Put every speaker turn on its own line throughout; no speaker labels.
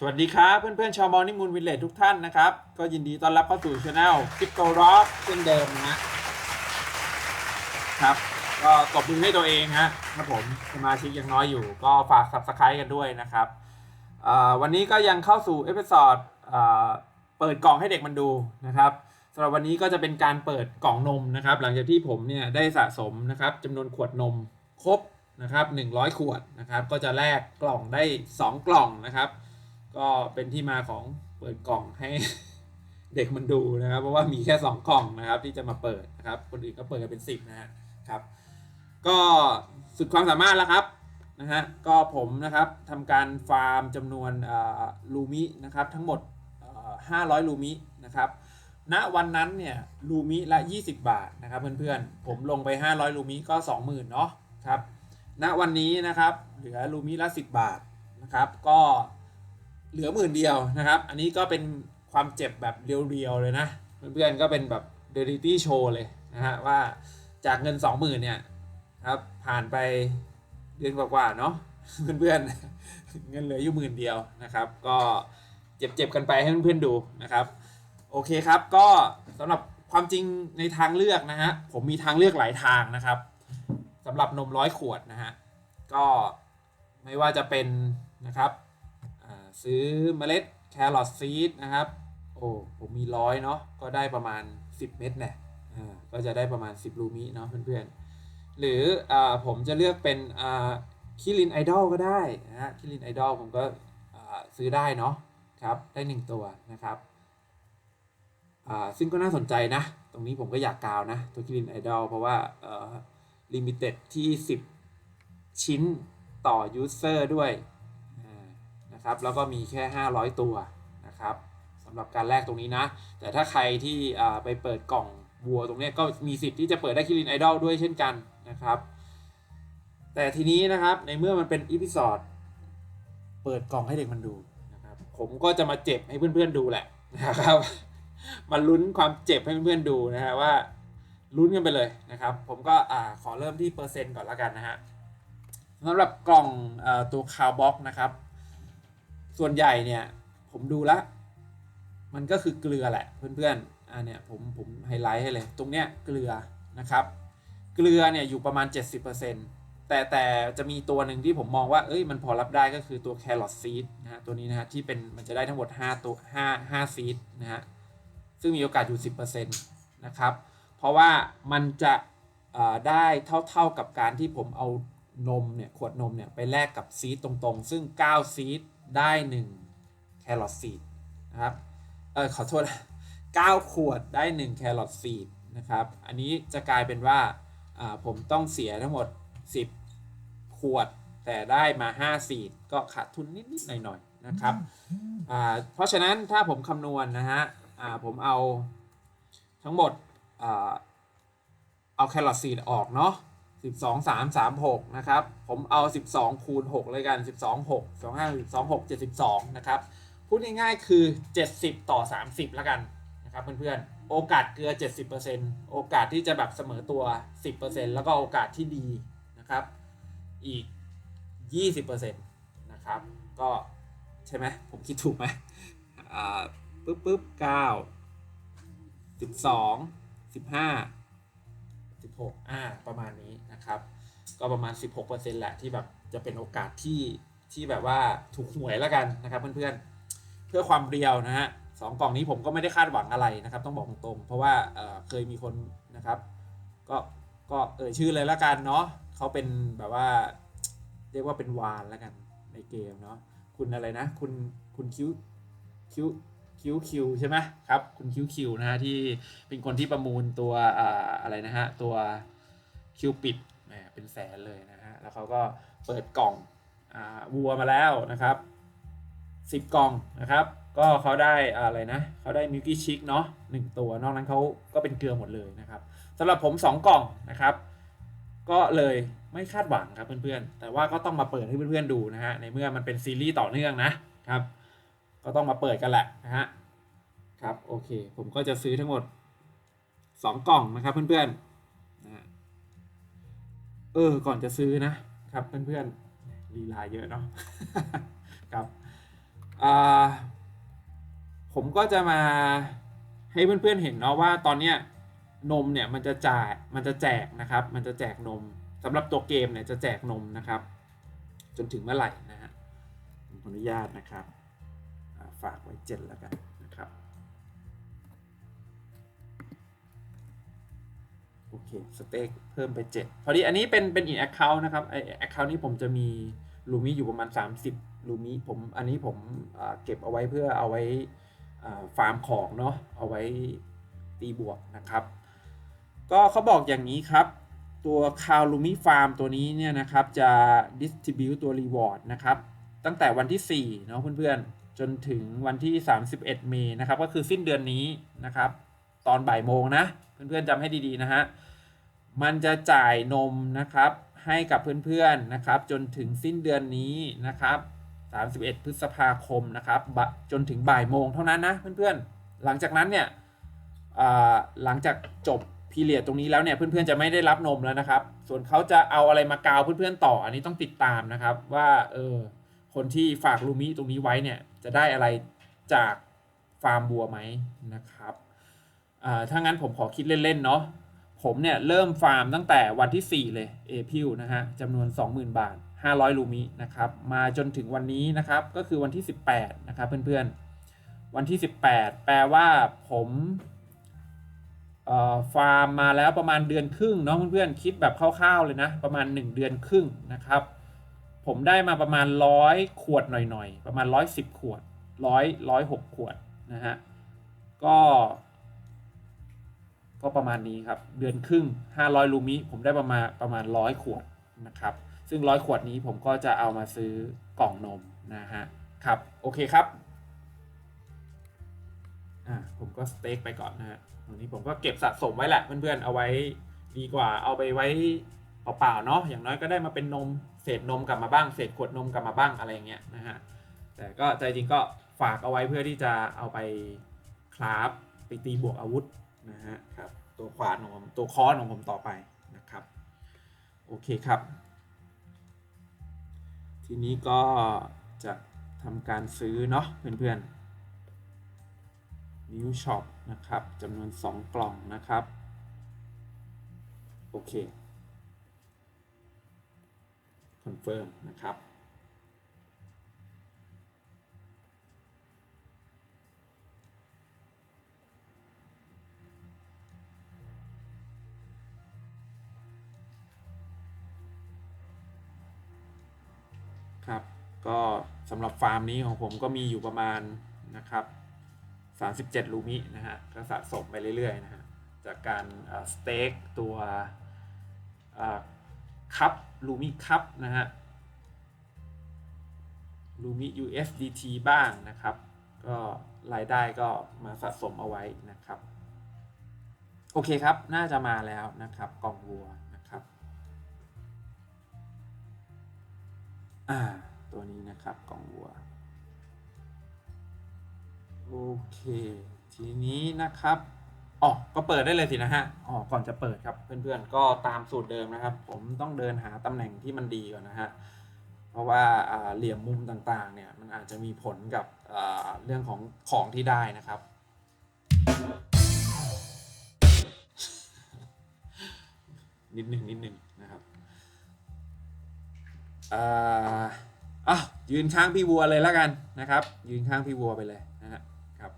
สวัสดีครับ เพื่อนๆชาวมอร์นิ่งมูนวิลเลจทุกท่านนะครับ ก็ยินดีต้อนรับเข้าสู่ช anel คริปโตร็อกเช่นเดิมนะครับ ก็ตบมือให้ตัวเองฮะครับผมสมาชิกยังน้อยอยู่ ก็ฝาก subscribe กันด้วยนะครับวันนี้ก็ยังเข้าสู่เอพิ o d ดเปิดกล่องให้เด็กมันดูนะครับสำหรับวันนี้ก็จะเป็นการเปิดกล่องนมนะครับ หลังจากที่ผมเนี่ยได้สะสมนะครับจำนวนขวดนมครบนะครับ100 ขวดนะครับ ก็จะแลกกล่องได้ 2 กล่องนะครับ ก็เป็นที่มาของเปิดกล่องให้เด็กมันดูนะครับ เพราะว่ามีแค่ 2 กล่องนะครับที่จะมาเปิดนะครับ คนอื่นก็เปิดกันเป็น 10 นะฮะครับ ก็สุดความสามารถแล้วครับนะฮะก็ผมนะครับทำการฟาร์มจำนวนลูมินะครับทั้งหมด 500 ลูมินะครับณวันนั้นเนี่ยลูมิละ 20 บาทนะครับเพื่อนๆ ผมลงไป 500 ลูมิก็ 20,000เนาะครับณวันนี้นะครับเหลือลูมิละ 10 บาทนะครับ ก็ เหลือหมื่นเดียวนะครับ อันนี้ก็เป็นความเจ็บแบบเรียวๆเลยนะ เพื่อนๆก็เป็นแบบเดลิตี้โชว์เลยนะฮะว่าจากเงิน 20,000เนี่ยครับผ่านไปเดือนกว่าๆเนาะเพื่อนๆเงินเหลืออยู่หมื่นเดียวนะครับ ก็เจ็บๆกันไปให้เพื่อนๆดูนะครับ โอเคครับก็สำหรับความจริงในทางเลือกนะฮะผมมีทางเลือกหลายทางนะครับสำหรับนมร้อยขวดนะฮะก็ไม่ว่าจะเป็นนะครับ ซื้อเมล็ดแครอทซีดนะครับ โอ้ผมมีร้อยเนาะก็ได้ประมาณ 10 เม็ดเนี่ยอ่าก็จะได้ประมาณ 10 ลูมิเนาะเพื่อนๆ หรืออาผมจะเลือกเป็นคิรินไอดอลก็ได้นะคิรินไอดอลผมก็อ่าซื้อได้เนาะครับได้ 1 ตัวนะครับอ่าซึ่งก็น่าสนใจนะ ตรงนี้ผมก็อยากกาวนะ ตัวคิรินไอดอลเพราะว่าเอ่อลิมิเต็ดที่ 10 ชิ้นต่อยูเซอร์ด้วย นะครับ แล้วก็มีแค่ 500 ตัวนะครับสำหรับการแลกตรงนี้นะ แต่ถ้าใครที่ไปเปิดกล่องวัวตรงนี้ก็มีสิทธิ์ที่จะเปิดได้คิรินไอดอลด้วยเช่นกันนะครับ แต่ทีนี้นะครับในเมื่อมันเป็นอีพิ o d ดเปิดกล่องให้เด็กมันดูนะครับ ผมก็จะมาเจ็บให้เพื่อนๆดูแหละนะครับ มาลุ้นความเจ็บให้เพื่อนๆดูนะฮะว่าลุ้นกันไปเลยนะครับ ผมก็อ่าขอเริ่มที่เปอร์เซ็นต์ก่อนละกันนะฮะสำหรับกล่องอตัวคาวบ็อกนะครับ ส่วนใหญ่เนี่ย ผมดูแล้วมันก็คือเกลือแหละเพื่อนๆอ่าเนี่ยผมผมไฮไลท์ให้เลย ตรงเนี้ยเกลือนะครับ เกลือเนี่ยอยู่ประมาณ 70%แต่แต่จะมีตัวหนึ่งที่ผมมองว่าเอ้ยมันพอรับได้ก็คือตัวแครอทซีดนะฮะตัวนี้นะฮะที่เป็นมันจะได้ทั้งหมด 5 ตัว 5 5ซีดนะฮะซึ่งมีโอกาสอยู่ 10%นะครับ เพราะว่ามันจะได้เท่าๆกับการที่ผมเอานมเนี่ยขวดนมเนี่ยไปแลกกับซีดตรงๆ ซึ่ง 9 ซีด ได้1แครอทซีดนะครับเออขอโทษ 9 ขวดได้ 1 แครอทซีดนะครับ อันนี้จะกลายเป็นว่าผมต้องเสียทั้งหมด 10 ขวด แต่ได้มา5ซีดก็ขาดทุนนิด ๆ หน่อย ๆ นะครับ เพราะฉะนั้นถ้าผมคำนวณนะฮะผมเอาทั้งหมดอเอาแครอทซีดออกเนาะ 12 3 3 6นะครับ ผมเอา 12 คูณ 6 เลยกัน 12 6 2 5 12 6 72 นะครับ พูดง่ายๆคือ 70 ต่อ 30 แล้วกันนะครับเพื่อนๆ โอกาสเกลือ 70%โอกาสที่จะแบบเสมอตัว 10%แล้วก็โอกาสที่ดีนะครับ อีก 20%นะครับ ก็ใช่ไหม ผมคิดถูกไหมอ่าปึ๊บปึ๊บเก้าสิบสองสิบห้าสิบหกอ่า ประมาณนี้ นะครับ ก็ประมาณ 16%แหละที่แบบจะเป็นโอกาสที่ที่แบบว่าถูกหวยแล้วกันนะครับ เพื่อนๆ เพื่อความเรียวนะฮะสองกล่องนี้ผมก็ไม่ได้คาดหวังอะไรนะครับ ต้องบอกตรงๆเพราะว่าเเคยมีคนนะครับก็ก็เอ่ยชื่อเลยละกันเนาะเขาเป็นแบบว่าเรียกว่าเป็นวานแล้วกันในเกมเนาะคุณอะไรนะ คุณคุณคิวคิวคิวคิวใช่ไหมครับคุณคิวคิวนะฮะที่เป็นคนที่ประมูลตัวออะไรนะฮะตัวคิวปิด แหมเป็นแสนเลยนะฮะแล้วเขาก็เปิดกล่องอวัวมาแล้วนะครับสิบกล่องนะครับ ก็เขาได้อะไรนะเขาได้มิลกี้ชิคเนาะหนึ่งตัวนอกนั้นเขาก็เป็นเกลือหมดเลยนะครับสำหรับผม 2 กล่องนะครับ ก็เลยไม่คาดหวังครับเพื่อนๆ แต่ว่าก็ต้องมาเปิดให้เพื่อนๆดูนะฮะในเมื่อมันเป็นซีรีส์ต่อเนื่องนะครับ ก็ต้องมาเปิดกันแหละนะฮะครับโอเค ผมก็จะซื้อทั้งหมด 2 กล่องนะครับเพื่อนๆ เออ ก่อนจะซื้อนะครับเพื่อนๆลีลาเยอะเนาะครับผมก็จะมาให้เพื่อนๆเห็นเนาะว่าตอนเนี้ยนมเนี่ยมันจะจ่ายมันจะแจกนะครับ มันจะแจกนมสำหรับตัวเกมเนี่ยจะแจกนมนะครับ จนถึงเมื่อไหร่นะฮะผมขออนุญาตนะครับฝากไว้เจ็ดแล้วกันนะครับ โอเคสเต็กเพิ่มไป 7 พอดีอันนี้เป็นเป็นอีกแอคเคาท์นะครับไอแอคเคาท์นี้ผมจะมีลูมิอยู่ประมาณ 30ลูมิผมอันนี้ผมเก็บเอาไว้เพื่อเอาไว้ฟาร์มของเนาะเอาไว้ตีบวกนะครับ ก็เขาบอกอย่างนี้ครับ ตัวคาวลูมิฟาร์มตัวนี้เนี่ยนะครับจะดิสติบิวตัวรีวอร์ดนะครับตั้งแต่วันที่4เนาะเพื่อนๆ จนถึงวันที่ 31 เมษนะครับ ก็คือสิ้นเดือนนี้นะครับ ตอนบ่ายโมงนะ เพื่อนๆจำให้ดีๆนะฮะ มันจะจ่ายนมนะครับให้กับเพื่อนๆนะครับจนถึงสิ้นเดือนนี้นะครับ31 พฤษภาคมนะครับจนถึงบ่ายโมงเท่านั้นนะเพื่อนๆ หลังจากนั้นเนี่ยหลังจากจบพีเรียดตรงนี้แล้วเนี่ยเพื่อนๆจะไม่ได้รับนมแล้วนะครับ ส่วนเขาจะเอาอะไรมากาวเพื่อนๆต่อ อันนี้ต้องติดตามนะครับว่าเออคนที่ฝากลูมิตรงนี้ไว้เนี่ยจะได้อะไรจากฟาร์มบัวไหมนะครับ อ่าถ้างั้นผมขอคิดเล่นๆเนาะผมเนี่ยเริ่มฟาร์มตั้งแต่วันที่ 4 เลยเอพิวนะฮะจำนวน 20,000 บาท 500 ลูมินะครับมาจนถึงวันนี้นะครับก็คือวันที่ 18 นะครับเพื่อนๆ วันที่ 18 แปลว่าผมฟาร์มมาแล้วประมาณเดือนครึ่งเนาะเพื่อนๆคิดแบบคร่าวๆเลยนะประมาณ 1 เดือนครึ่งนะครับ ผมได้มาประมาณ 100 ขวดหน่อยๆ ประมาณ 110 ขวด 100 106 ขวดนะฮะก็ ก็ประมาณนี้ครับเดือนครึ่ง 500 ลูมิผมได้ประมาณประมาณ 100 ขวดนะครับ ซึ่ง 100 ขวดนี้ผมก็จะเอามาซื้อกล่องนมนะฮะครับโอเคครับอ่าผมก็สเต็กไปก่อนนะฮะตรงนี้ผมก็เก็บสะสมไว้แหละเพื่อนๆเอาไว้ดีกว่าเอาไปไว้เปล่าๆเนาะอย่างน้อยก็ได้มาเป็นนมเศษนมกลับมาบ้างเศษขวดนมกลับมาบ้างอะไรเงี้ยนะฮะแต่ก็ใจจริงก็ฝากเอาไว้เพื่อที่จะเอาไปคราฟไปตีบวกอาวุธ นะฮะครับตัวขวานของผมตัวค้อนของผมต่อไปนะครับโอเคครับ ทีนี้ก็จะทำการซื้อเนาะเพื่อนๆ New Shop นะครับจำนวน 2 กล่องนะครับ โอเคคอนเฟิร์มนะครับ ครับ ก็สำหรับฟาร์มนี้ของผมก็มีอยู่ประมาณนะครับ37 ลูมินะฮะก็สะสมไปเรื่อยๆนะฮะจากการสเต็กตัวคัพลูมิคัพนะฮะลูมิ USDT บ้างนะครับ ก็รายได้ก็มาสะสมเอาไว้นะครับ โอเคครับ น่าจะมาแล้วนะครับกล่องวัว อ่า ตัวนี้นะครับกล่องวัว โอเค ทีนี้นะครับอ๋อก็เปิดได้เลยสินะฮะอ๋อก่อนจะเปิดครับเพื่อนๆ ก็ตามสูตรเดิมนะครับ ผมต้องเดินหาตำแหน่งที่มันดีก่อนนะฮะเพราะว่าอ่าเหลี่ยมมุมต่างๆ เนี่ยมันอาจจะมีผลกับอ่าเรื่องของของที่ได้นะครับ นิดหนึ่งนิดหนึ่งนะครับ อ่าอะยืนข้างพี่วัวเลยแล้วกันนะครับ ยืนข้างพี่วัวไปเลยนะฮะครับ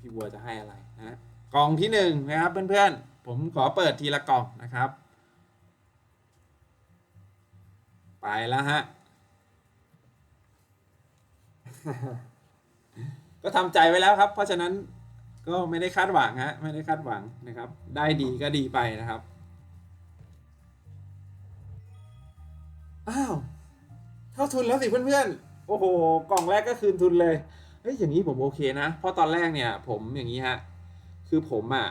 พี่วัวจะให้อะไรนะฮะกล่องที่หนึ่งนะครับเพื่อนๆผมขอเปิดทีละกล่องนะครับ ไปแล้วฮะก็ทำใจไว้แล้วครับ เพราะฉะนั้นก็ไม่ได้คาดหวังฮะไม่ได้คาดหวังนะครับ ได้ดีก็ดีไปนะครับ อ้าว เท่าทุนแล้วสิเพื่อนๆ โอ้โห กล่องแรกก็คืนทุนเลย เฮ้ย อย่างนี้ผมโอเคนะ เพราะตอนแรกเนี่ย ผมอย่างนี้ฮะ คือผมอะ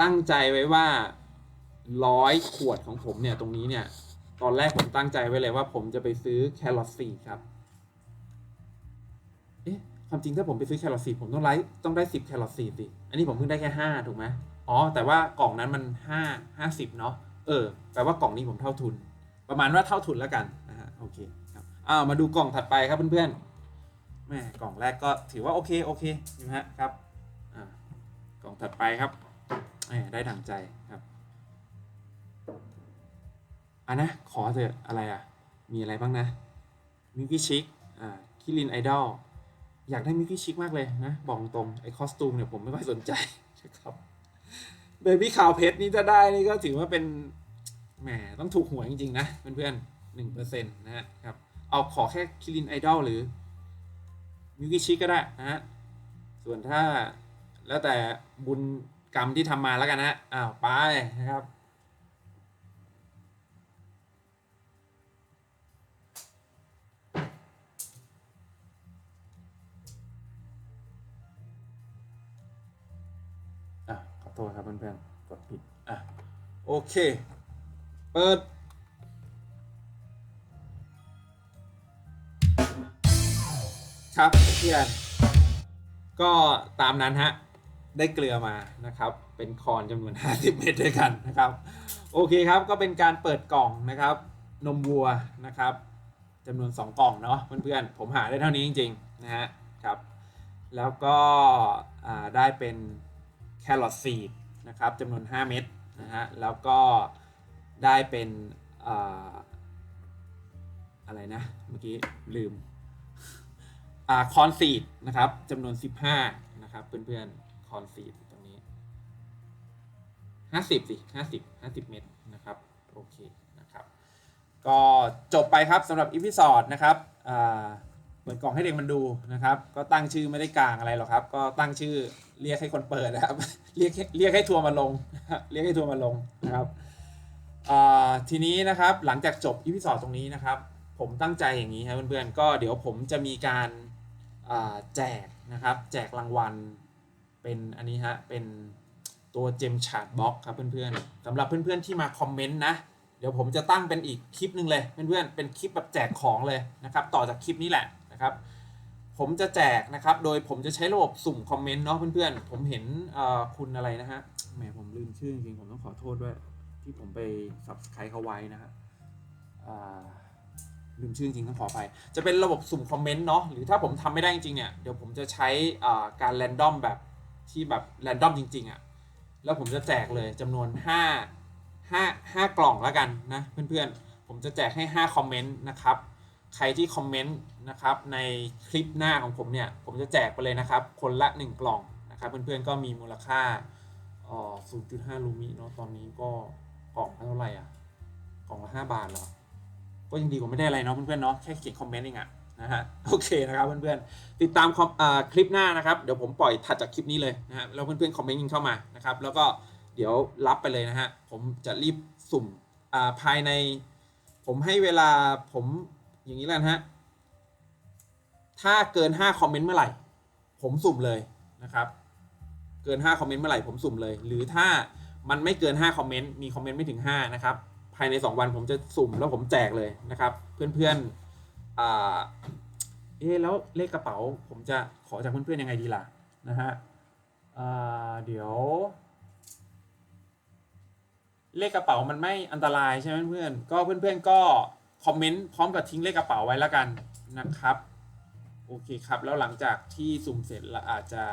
ตั้งใจไว้ว่าร้อยขวดของผมเนี่ยตรงนี้เนี่ย ตอนแรกผมตั้งใจไว้เลยว่าผมจะไปซื้อแครอทซีครับ เอ๊ะ ความจริงถ้าผมไปซื้อแครอทซีผมต้องไลฟ์ต้องได้สิบแครอทซีสิ อันนี้ผมเพิ่งได้แค่ห้าถูกไหมอ๋อ แต่ว่ากล่องนั้นมันห้าห้าสิบเนาะ เออ แปลว่ากล่องนี้ผมเท่าทุน ประมาณว่าเท่าทุนแล้วกันนะฮะโอเคครับอ้าวมาดูกล่องถัดไปครับเพื่อนๆแม่กล่องแรกก็ถือว่าโอเคโอเคนะฮะครับอ่ากล่องถัดไปครับแหมได้ดังใจครับอะนะขอเถอะอะไรอะมีอะไรบ้างนะมิวกี้ชิกอ่าคิรินไอดอลอยากได้มิวกี้ชิกมากเลยนะ บอกตรงไอ้คอสตูมเนี่ยผมไม่ค่อยสนใจนะครับเบบี้คาวเพชรนี่ถ้าได้นี่ก็ถือว่าเป็น แหมต้องถูกหวยจริงๆนะเพื่อนๆหนึ่งเปอร์เซ็นต์นะครับ เอาขอแค่คิรินไอดอลหรือมิวกี้ชิกก็ได้นะฮะส่วนถ้าแล้วแต่บุญกรรมที่ทำมาแล้วกันนะอ้าวไปนะครับอะขอโทษครับเพื่อนๆกดผิดอะโอเค เปิดครับเพื่อนก็ตามนั้นฮะ ได้เกลือมานะครับ เป็นคอนจำนวน 50 เม็ดด้วยกันนะครับ โอเคครับก็เป็นการเปิดกล่องนะครับ นมวัวนะครับจำนวน 2 กล่องเนาะเพื่อนๆผมหาได้เท่านี้จริงๆนะฮะครับ แล้วก็ได้เป็นแครอทซีดนะครับจำนวน 5 เม็ดนะฮะแล้วก็ ได้เป็นอะไรนะ เมื่อกี้ลืมอคอนซีดนะครับจำนวน 15 นะครับ เพื่อนๆคอนซีดตรงนี้ 50 สิ 50 50 เม็ดนะครับ โอเคนะครับ ก็จบไปครับสำหรับอีพิซอดนะครับเปิดกล่องให้เด็กมันดูนะครับ ก็ตั้งชื่อไม่ได้กลางอะไรหรอกครับ ก็ตั้งชื่อเรียกให้คนเปิดนะครับ เรียกเรียกให้ทัวร์มาลง เรียกให้ทัวร์มาลงนะครับ ทีนี้นะครับหลังจากจบอีพิซอดตรงนี้นะครับ ผมตั้งใจอย่างนี้ครับเพื่อนๆก็เดี๋ยวผมจะมีการแจกนะครับ แจกรางวัลเป็นอันนี้ฮะเป็นตัวเจมชาร์ดบ็อกครับเพื่อนๆสำหรับเพื่อนๆที่มาคอมเมนต์นะ เดี๋ยวผมจะตั้งเป็นอีกคลิปหนึ่งเลยเพื่อนๆเป็นคลิปแบบแจกของเลยนะครับ ต่อจากคลิปนี้แหละนะครับ ผมจะแจกนะครับ โดยผมจะใช้ระบบสุ่มคอมเมนต์เนาะเพื่อนๆผมเห็นคุณอะไรนะฮะแหมผมลืมชื่อจริงๆผมต้องขอโทษด้วย ที่ผมไป subscribe เขาไว้นะฮะลืมชื่อจริงต้องขอไป จะเป็นระบบสุ่มคอมเมนต์เนาะหรือถ้าผมทำไม่ได้จริงเนี่ย เดี๋ยวผมจะใช้การแรนดอมแบบที่แบบแรนดอมจริง ๆอะ่ะ แล้วผมจะแจกเลยจำนวน 5 5 5 กล่องแล้วกันนะเพื่อนๆ ผมจะแจกให้ 5 คอมเมนต์นะครับ ใครที่คอมเมนต์นะครับในคลิปหน้าของผมเนี่ย ผมจะแจกไปเลยนะครับ คนละ 1 กล่องนะครับเพื่อนๆก็มีมูลค่า0.5ลูมิเนาะตอนนี้ก็ กล่องเท่าไหร่อะกล่องละ5บาทเหรอ ก็ยังดีกว่าไม่ได้อะไรเนาะเพื่อนๆเนาะแค่เขียนคอมเมนต์เองอะนะฮะโอเคนะครับเพื่อนๆติดตามคลิปหน้านะครับเดี๋ยวผมปล่อยถัดจากคลิปนี้เลยนะฮะแล้วเพื่อนๆคอมเมนต์ยิงเข้ามานะครับแล้วก็เดี๋ยวรับไปเลยนะฮะผมจะรีบสุ่มอ่าภายใน ผมให้เวลาผมอย่างนี้แล้วนะฮะถ้าเกิน 5 คอมเมนต์เมื่อไหร่ ผมสุ่มเลยนะครับ เกิน 5 คอมเมนต์เมื่อไหร่ผมสุ่มเลย หรือถ้า มันไม่เกิน 5 คอมเมนต์ มีคอมเมนต์ไม่ถึง 5 นะครับ ภายใน 2 วันผมจะสุ่มแล้วผมแจกเลยนะครับ เพื่อนๆอ่าเอ๊ะแล้วเลขกระเป๋าผมจะขอจากเพื่อนๆยังไงดีล่ะนะฮะอ่าเดี๋ยว เลขกระเป๋ามันไม่อันตรายใช่ไหมเพื่อนก็เพื่อนๆก็คอมเมนต์พร้อมกับทิ้งเลขกระเป๋าไว้แล้วกันนะครับ โอเคครับ แล้วหลังจากที่สุ่มเสร็จเราอาจจะ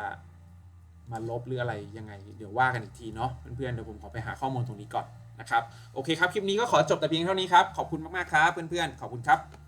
มาลบหรืออะไรยังไง เดี๋ยวว่ากันอีกทีเนาะเพื่อนๆเดี๋ยวผมขอไปหาข้อมูลตรงนี้ก่อนนะครับโอเคครับคลิปนี้ก็ขอจบแต่เพียงเท่านี้ครับขอบคุณมากๆครับเพื่อนๆขอบคุณครับ